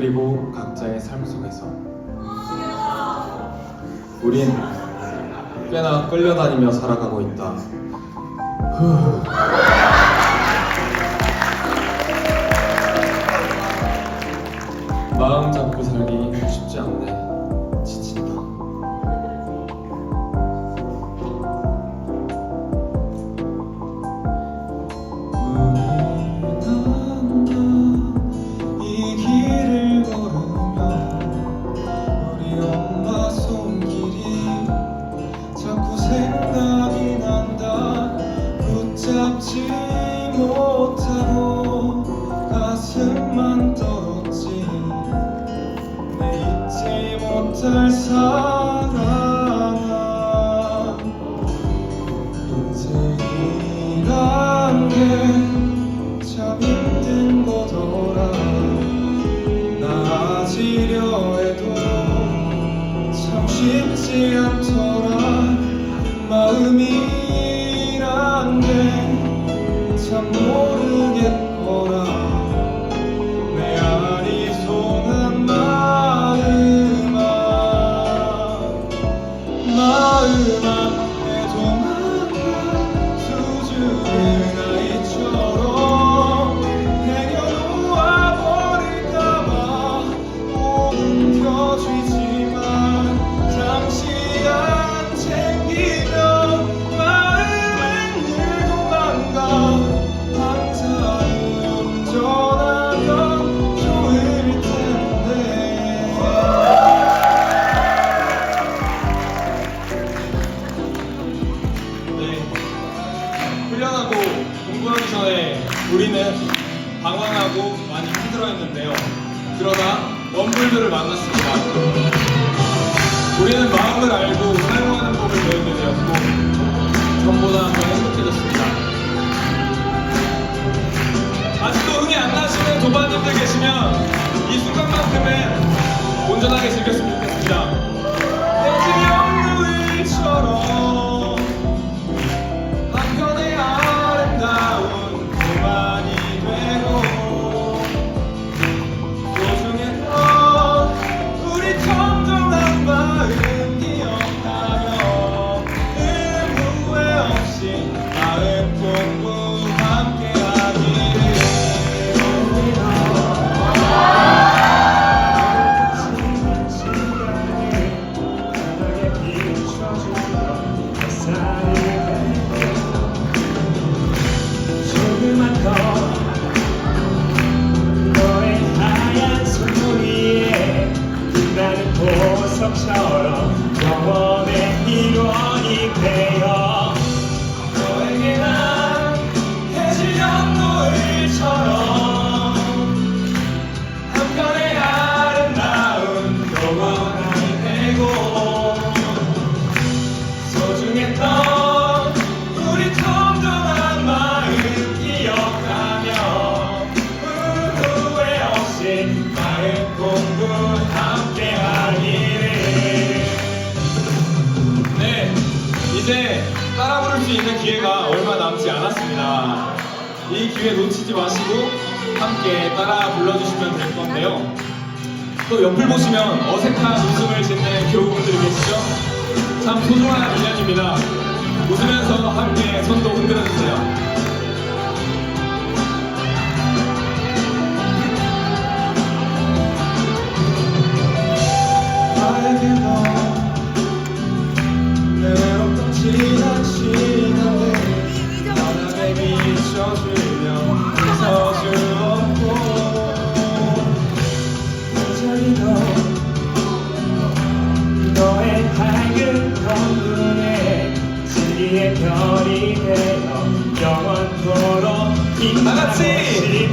그리고 각자의 삶 속에서 우린 꽤나 끌려다니며 살아가고 있다. 후. 못하고 가슴만 떨었지 내 잊지 못할 사. more. 훈련하고 공부하기 전에 우리는 방황하고 많이 힘들어했는데요. 그러나 럼블들을 만났습니다. 우리는 마음을 알고 삶을 척 차오러 영원히 이 기회 놓치지 마시고 함께 따라 불러주시면 될 건데요. 또 옆을 보시면 어색한 웃음을 짓는 교우분들이 계시죠? 참 소중한 인연입니다. 웃으면서 함께 손도 흔들어주세요. 다 같이.